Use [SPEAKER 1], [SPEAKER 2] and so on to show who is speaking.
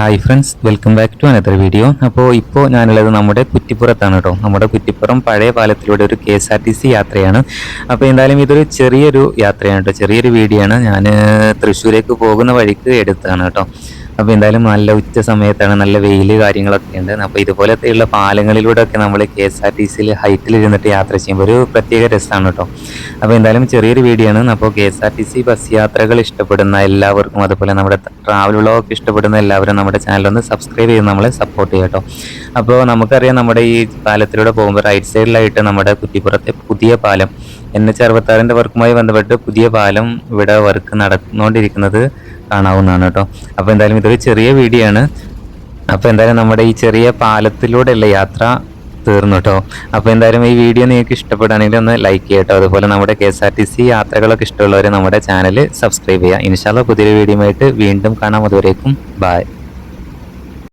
[SPEAKER 1] Hi friends welcome back to another video അപ്പോൾ ഇപ്പോൾ ഞാനുള്ളത് നമ്മുടെ കുറ്റിപ്പുറത്താണ് കേട്ടോ. നമ്മുടെ കുറ്റിപ്പുറം പഴയ പാലത്തിലൂടെ ഒരു K S R T C യാത്രയാണ്. അപ്പോൾ എന്തായാലും ഇതൊരു ചെറിയൊരു യാത്രയാണ് കേട്ടോ. ചെറിയൊരു വീഡിയോ ആണ്. ഞാൻ തൃശ്ശൂരേക്ക് പോകുന്ന വഴിക്ക് എടുത്തതാണ് കേട്ടോ. അപ്പോൾ എന്തായാലും നല്ല ഉച്ച സമയത്താണ് നല്ല വെയിൽ കാര്യങ്ങളൊക്കെ ഉണ്ട്. അപ്പോൾ ഇതുപോലത്തെയുള്ള പാലങ്ങളിലൂടെ ഒക്കെ നമ്മൾ കെ എസ് ആർ ടി സിയിൽ ഹൈറ്റിൽ ഇരുന്നിട്ട് യാത്ര ചെയ്യുമ്പോൾ ഒരു പ്രത്യേക രസമാണ് കേട്ടോ അപ്പോൾ എന്തായാലും ചെറിയൊരു വീഡിയോ ആണ്. അപ്പോൾ K S R T C bus യാത്രകൾ ഇഷ്ടപ്പെടുന്ന എല്ലാവർക്കും അതുപോലെ നമ്മുടെ ട്രാവൽ വ്ളോഗ് ഇഷ്ടപ്പെടുന്ന എല്ലാവരും നമ്മുടെ ചാനൽ ഒന്ന് സബ്സ്ക്രൈബ് ചെയ്ത് നമ്മളെ സപ്പോർട്ട് ചെയ്യാം കേട്ടോ അപ്പോൾ നമുക്കറിയാം നമ്മുടെ ഈ പാലത്തിലൂടെ പോകുമ്പോൾ റൈറ്റ് സൈഡിലായിട്ട് നമ്മുടെ കുറ്റിപ്പുറത്തെ പുതിയ പാലം എൻ എച്ച് അറുപത്താറിന്റെ വർക്കുമായി ബന്ധപ്പെട്ട് പുതിയ പാലം ഇവിടെ വർക്ക് നടന്നുകൊണ്ടിരിക്കുന്നത് കാണാവുന്നതാണ് കേട്ടോ. അപ്പോൾ എന്തായാലും ഇതൊരു ചെറിയ വീഡിയോ ആണ്. അപ്പോൾ എന്തായാലും നമ്മുടെ ഈ ചെറിയ പാലത്തിലൂടെയുള്ള യാത്ര തീർന്നു കേട്ടോ. അപ്പോൾ എന്തായാലും ഈ വീഡിയോ നിങ്ങൾക്ക് ഇഷ്ടപ്പെടുകയാണെങ്കിൽ ഒന്ന് ലൈക്ക് ചെയ്യട്ടോ അതുപോലെ നമ്മുടെ K S R T C യാത്രകളൊക്കെ ഇഷ്ടമുള്ളവർ നമ്മുടെ ചാനൽ സബ്സ്ക്രൈബ് ചെയ്യുക. ഇൻഷാല്ല പുതിയൊരു വീഡിയോ ആയിട്ട് വീണ്ടും കാണാം. അതുവരേക്കും ബായ്